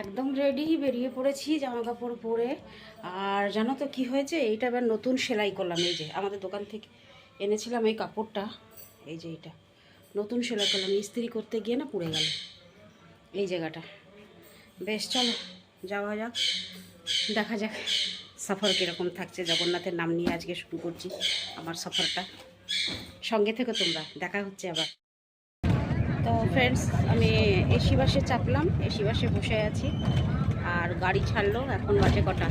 একদম রেডি বেরিয়ে পড়েছি জামা কাপড় পরে। আর জানো তো কি হয়েছে? এইটা এবার নতুন সেলাই করলাম। এই যে আমাদের দোকান থেকে এনেছিলাম এই কাপড়টা। এই যে এইটা। নতুন সেলাই করলাম। ইস্ত্রি করতে গিয়ে না পুড়ে গেল। এই জায়গাটা। বেশ, চলো, যাওয়া যাক। দেখা যাক সফর কীরকম থাকছে। জগন্নাথের নাম নিয়ে আজকে শুরু করছি আমার সফরটা। সঙ্গে থেকে তোমরা। দেখা হচ্ছে আবার। ফ্রেন্ডস আমি এসি বাসে চাপলাম, এসি বাসে বসে আছি। আর গাড়ি ছাড়লো, এখন বাজে কটা?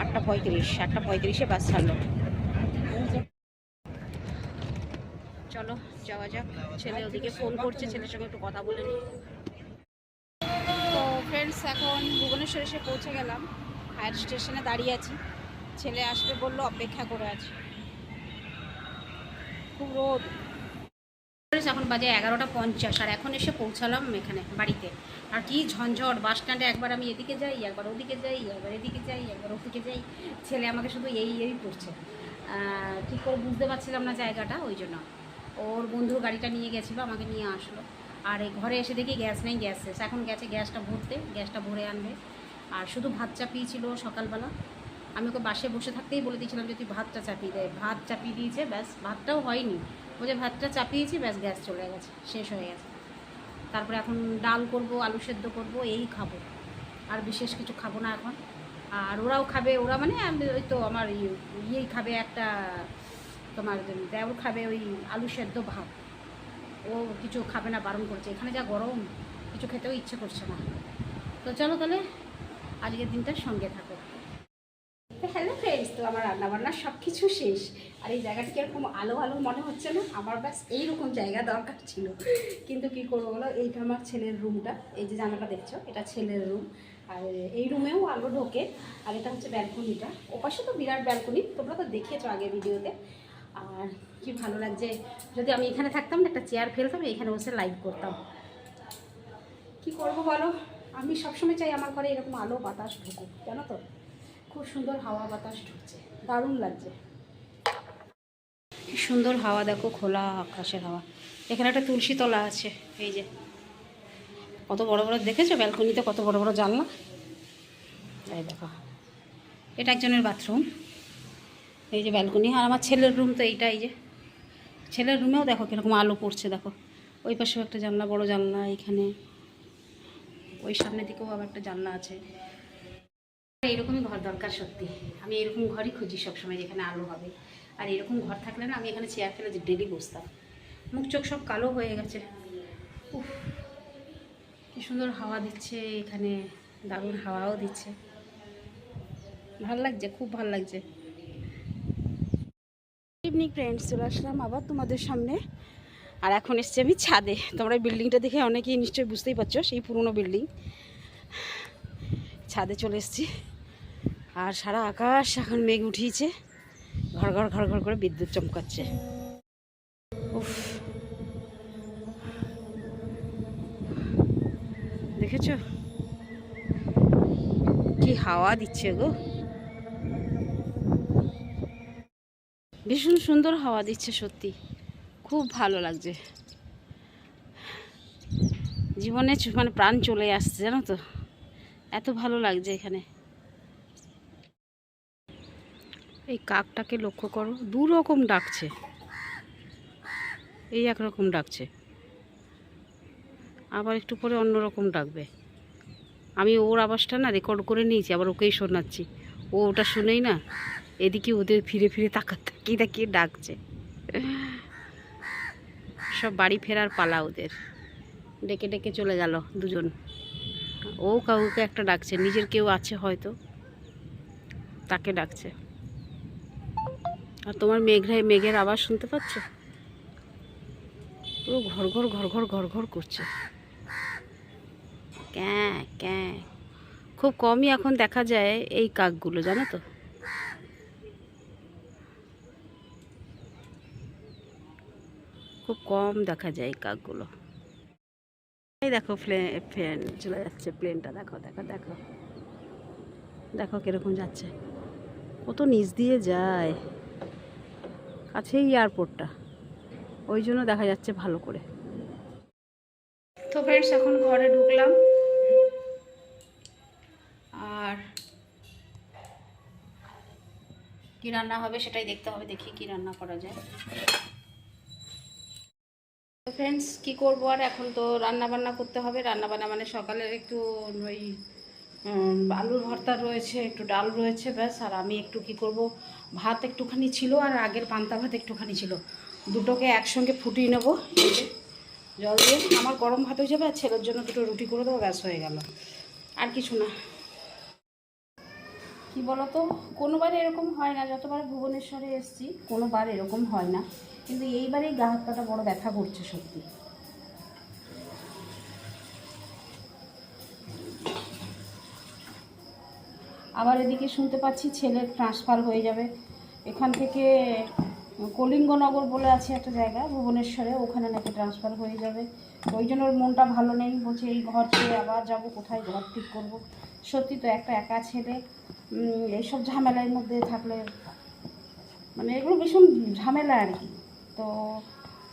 আটটা পঁয়ত্রিশ, আটটা পঁয়ত্রিশে বাস ছাড়লো। চলো, যাওয়া যাক। ছেলে ওদিকে ফোন করছে, ছেলের সঙ্গে একটু কথা বলে নিই। তো ফ্রেন্ডস এখন ভুবনেশ্বর এসে পৌঁছে গেলাম। হায়ার স্টেশনে দাঁড়িয়ে আছি। ছেলে আসবে বলল, অপেক্ষা করে আছি। খুব রোদ। এখন বাজে এগারোটা পঞ্চাশ, আর এখন এসে পৌঁছালাম এখানে বাড়িতে। আর কি ঝঞ্ঝট, বাস স্ট্যান্ডে একবার আমি এদিকে যাই, একবার ওদিকে যাই, একবার এদিকে যাই, একবার ওদিকে যাই। ছেলে আমাকে শুধু এই এই করছে। ঠিক করে বুঝতে পারছিলাম না জায়গাটা, ওই জন্য। ওর বন্ধুর গাড়িটা নিয়ে গেছিল, আমাকে নিয়ে আসলো। আর এই ঘরে এসে দেখি গ্যাস নেই, গ্যাস এখন গেছে গ্যাসটা ভরতে, গ্যাসটা ভরে আনবে। আর শুধু ভাত চাপিয়েছিল সকালবেলা। আমি ওকে বাসে বসে থাকতেই বলে দিয়েছিলাম যে তুই ভাতটা চাপিয়ে দেয় ভাত চাপিয়ে দিয়েছে, ব্যাস, ভাতটাও হয়নি। ও যে ভাতটা চাপিয়েছি, ব্যাস, গ্যাস চলে গেছে, শেষ হয়ে গেছে। তারপরে এখন ডাল করব, আলু সেদ্ধ করব, এই খাব। আর বিশেষ কিছু খাব না এখন। আর ওরাও খাবে, ওরা মানে ওই তো আমার ইয়ে- ইয়েই খাবে একটা, তোমার দেওর খাবে ওই আলু সেদ্ধ ভাত। ও কিছু খাবে না, বারণ করছে। এখানে যা গরম, কিছু খেতেও ইচ্ছে করছে না। তো চলো তাহলে, আজকের দিনটা সঙ্গে থাকো। আমার রান্নাবান্না সব কিছু শেষ। আর এই জায়গাটা এরকম আলো আলো মনে হচ্ছে না? আমার ব্যাস এইরকম জায়গা দরকার ছিল। কিন্তু কি করব বলো? এইটা আমার ছেলের রুমটা এই যে জানাটা দেখছ, এটা ছেলের রুম আর এই রুমেও আলো ঢোকে। আর এটা হচ্ছে ব্যালকনিটা। ওপাশে তো বিরাট ব্যালকনি। তোমরা তো দেখেছ আগে ভিডিওতে। আর কি ভালো লাগছে, যদি আমি এখানে থাকতাম না, একটা চেয়ার ফেলতাম, এখানে বসে লাইভ করতাম। কি করব বলো? আমি সবসময় চাই আমার ঘরে এরকম আলো বাতাস ঢুকুক, জানো তো? খুব সুন্দর হাওয়া বাতাস ঢুকছে। দারুণ লাগছে। সুন্দর হাওয়া, দেখো খোলা আকাশের হাওয়া। এখানে একটা তুলসী তলা আছে, এই যে। কত বড় বড় দেখেছ ব্যালকনিতে কত বড় বড় জানলা? এই দেখো। এটা একজনের বাথরুম। এই যে ব্যালকনি। আর আমার ছেলের রুম তো এইটা এই যে। ছেলের রুমেও দেখো কীরকম আলো পড়ছে, দেখো। ওই পাশেও একটা জানলা, বড় জানলা এখানে। ওই সামনের দিকেও আবার একটা জানলা আছে। এইরকমই ঘর দরকার সত্যি। আমি এরকম ঘরই খুঁজি সবসময় যেখানে আলো হবে। আর এরকম ঘর থাকলে না, আমি এখানে চেয়ার ফেলে ডেলি বসতাম। মুখ চোখ সব কালো হয়ে গেছে। উফ, কি সুন্দর হাওয়া দিচ্ছে এখানে। দারুণ হাওয়াও দিচ্ছে। ভালো লাগছে, খুব ভালো লাগছে। ইভিনিং ফ্রেন্ডস চলে আসলাম আবার তোমাদের সামনে। আর এখন এসছি আমি ছাদে। তোমরা বিল্ডিংটা দেখে অনেকেই নিশ্চয়ই বুঝতেই পারছ, সেই পুরনো বিল্ডিং ছাদে চলে এসেছি। আর সারা আকাশ এখন মেঘ উঠিয়েছে। ঘর ঘর ঘর ঘর করে বিদ্যুৎ চমকাচ্ছে। উফ। দেখেছ? কি হাওয়া দিচ্ছে গো। ভীষণ সুন্দর হাওয়া দিচ্ছে সত্যি। খুব ভালো লাগছে। জীবনে মানে প্রাণ চলে আসছে, জানো তো? এত ভালো লাগছে এখানে। এই কাকটাকে লক্ষ্য করো দু রকম ডাকছে। এই একরকম ডাকছে। আবার একটু পরে অন্য রকম ডাকবে। আমি ওর আওয়াজটা না রেকর্ড করে নিয়েছি, আবার ওকেই শোনাচ্ছি। ও ওটা শুনেই না এদিকে ওদের ফিরে ফিরে তাকা তাকিয়ে তাকিয়ে ডাকছে। সব বাড়ি ফেরার পালা ওদের। ডেকে ডেকে চলে গেল দুজন। ও কাউকে একটা ডাকছে, নিজের কেউ আছে হয়তো। তাকে ডাকছে। আর তোমার মেঘরায় মেঘের আওয়াজ শুনতে পাচ্ছ? পুরো ঘর ঘর ঘর ঘর ঘর ঘর করছে। ক্যাঁ ক্যাঁ। খুব কমই এখন দেখা যায় এই কাকগুলো, জানো তো? খুব কম দেখা যায় এই কাকগুলো। এই দেখো প্লেন চলে যাচ্ছে প্লেনটা, দেখো দেখো দেখো। দেখো কীরকম যাচ্ছে। কত নিচ দিয়ে যায়। কাছেই এয়ারপোর্টটা ওই জন্য দেখা যাচ্ছে ভালো করে। তো ফ্রেন্ডস এখন ঘরে ঢুকলাম। আর কি রান্না হবে সেটাই দেখতে হবে, দেখি কি রান্না করা যায়। ফ্রেন্ডস কী করব আর? এখন তো রান্না বান্না করতে হবে। রান্না বান্না মানে সকালের একটু ওই আলুর ভর্তা রয়েছে, একটু ডাল রয়েছে, ব্যাস, আর আমি একটু কি করব? ভাত একটুখানি ছিল আর আগের পান্তা ভাত একটুখানি ছিল। দুটোকে একসঙ্গে ফুটিয়ে নেব জল দিয়ে। আমার গরম ভাত হয়ে যাবে আর ছেলের জন্য দুটো রুটি করে দেবো, ব্যাস হয়ে গেল। আর কিছু না। কি বলতো? কোনোবার এরকম হয় না, যতবার ভুবনেশ্বরে এসেছি, কোনোবার এরকম হয় না। কিন্তু এইবারেই গা বড় ব্যথা করছে সত্যি। আবার এদিকে শুনতে পাচ্ছি ছেলের ট্রান্সফার হয়ে যাবে। এখান থেকে কলিঙ্গনগর বলে আছে একটা জায়গা, ভুবনেশ্বরে, ওখানে নাকি ট্রান্সফার হয়ে যাবে। ওই জন্য ওর মনটা ভালো নেই, বলছে এই ঘর ছেড়ে আবার যাব, কোথায় ঘর ঠিক করব। সত্যি তো একটা একা ছেলে এইসব ঝামেলার মধ্যে থাকলে মানে এগুলো ভীষণ ঝামেলা আর কি। তো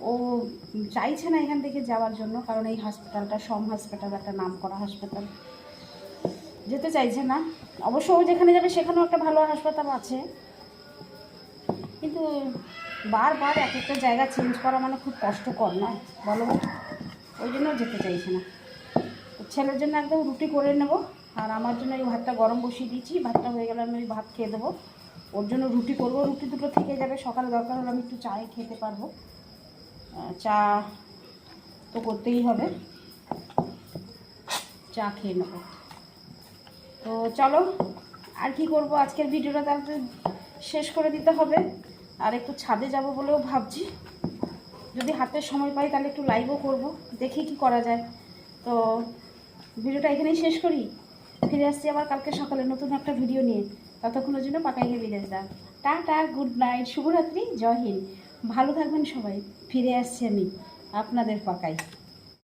ও চাইছে না এখান থেকে যাওয়ার জন্য, কারণ এই হসপিটালটা সম হসপিটাল একটা নাম করা হাসপাতাল। যেতে চাইছে না। অবশ্য যেখানে যাবে সেখানেও একটা ভালো হাসপাতাল আছে। কিন্তু বারবার এক একটা জায়গা চেঞ্জ করা মানে খুব কষ্টকর নয় বলো ওই জন্য যেতে চাইছে না। ছেলের জন্য একদম রুটি করে নেব, আর আমার জন্য এই ভাতটা গরম বসিয়ে দিয়েছি। ভাতটা হয়ে গেলে আমি ওই ভাত খেয়ে দেবো। ওর জন্য রুটি করব। রুটি দুটো থেকে যাবে। সকালে দরকার হলে আমি একটু চায়ে খেতে পারব। চা তো করতেই হবে। চা খেয়ে নেব। তো চলো, আর কি করব? আজকের ভিডিওটা তাহলে শেষ করে দিতে হবে। আর একটু ছাদে যাব বলেও ভাবছি। যদি হাতে সময় পাই তাহলে একটু লাইভও করব। দেখি কি করা যায়। তো ভিডিওটা এখানেই শেষ করি। ফিরে আসছি আবার কালকে সকালে নতুন একটা ভিডিও নিয়ে। ততক্ষণের জন্য পাকাইকে বিদেশ দাও টাটা গুড নাইট শুভরাত্রি, জয় হিন্দ। ভালো থাকবেন সবাই। ফিরে আসছি আমি আপনাদের পাকাই।